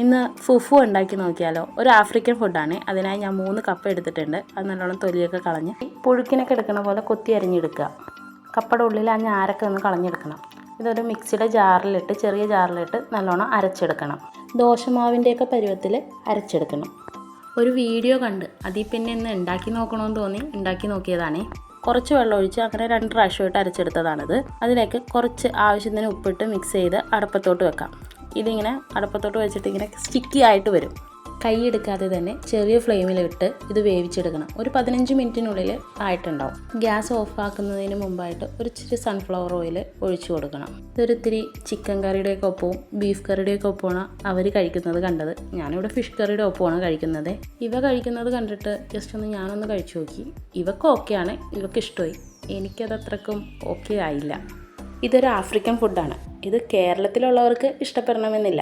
ഇന്ന് ഫുഫു ഉണ്ടാക്കി നോക്കിയാലോ? ഒരു ആഫ്രിക്കൻ ഫുഡാണ് അതിനായി ഞാൻ മൂന്ന് കപ്പ് എടുത്തിട്ടുണ്ട്. അത് നല്ലോണം തൊലിയൊക്കെ കളഞ്ഞ് പുഴുക്കിനൊക്കെ എടുക്കണ പോലെ കൊത്തി അരിഞ്ഞെടുക്കുക. കപ്പയുടെ ഉള്ളിൽ ആ ഞാരൊക്കെ ഒന്ന് കളഞ്ഞെടുക്കണം. ഇതൊരു മിക്സിയുടെ ജാറിലിട്ട് ചെറിയ ജാറിലിട്ട് നല്ലോണം അരച്ചെടുക്കണം. ദോശമാവിന്റെയൊക്കെ പരുവത്തിൽ അരച്ചെടുക്കണം. ഒരു വീഡിയോ കണ്ട്. അതിൽ പിന്നെ ഇന്ന് ഉണ്ടാക്കി നോക്കണമെന്ന് തോന്നി. ഉണ്ടാക്കി നോക്കിയതാണേ. കുറച്ച് വെള്ളം ഒഴിച്ച് അങ്ങനെ രണ്ട് പ്രാവശ്യമായിട്ട് അരച്ചെടുത്തതാണിത്. അതിലേക്ക് കുറച്ച് ആവശ്യത്തിന് ഉപ്പിട്ട് മിക്സ് ചെയ്ത് അടപ്പത്തോട്ട് വെക്കാം. ഇതിങ്ങനെ അടപ്പത്തോട്ട് വെച്ചിട്ട് ഇങ്ങനെ സ്റ്റിക്കി ആയിട്ട് വരും. കൈ എടുക്കാതെ തന്നെ ചെറിയ ഫ്ലെയിമിലിട്ട് ഇത് വേവിച്ചെടുക്കണം. ഒരു പതിനഞ്ച് മിനിറ്റിനുള്ളിൽ ആയിട്ടുണ്ടാവും. ഗ്യാസ് ഓഫാക്കുന്നതിന് മുമ്പായിട്ട് ഒരു ഇച്ചിരി സൺഫ്ലവർ ഓയിൽ ഒഴിച്ചു കൊടുക്കണം. ഇതൊരിത്തിരി ചിക്കൻ കറിയുടെയൊക്കെ ഒപ്പവും ബീഫ് കറിയുടെയൊക്കെ ഒപ്പമാണ് അവർ കഴിക്കുന്നത് കണ്ടത്. ഞാനിവിടെ ഫിഷ് കറിയുടെ ഒപ്പമാണ് കഴിക്കുന്നത്. ഇവ കഴിക്കുന്നത് കണ്ടിട്ട് ജസ്റ്റ് ഒന്ന് ഞാനൊന്ന് കഴിച്ചു നോക്കി. ഇവക്ക് ഓക്കെയാണ് ഇവക്ക് ഇഷ്ടമായി എനിക്കത് അത്രക്കും ഓക്കെ ആയില്ല. ഇതൊരു ആഫ്രിക്കൻ ഫുഡാണ് ഇത് കേരളത്തിലുള്ളവർക്ക് ഇഷ്ടപ്പെടണമെന്നില്ല.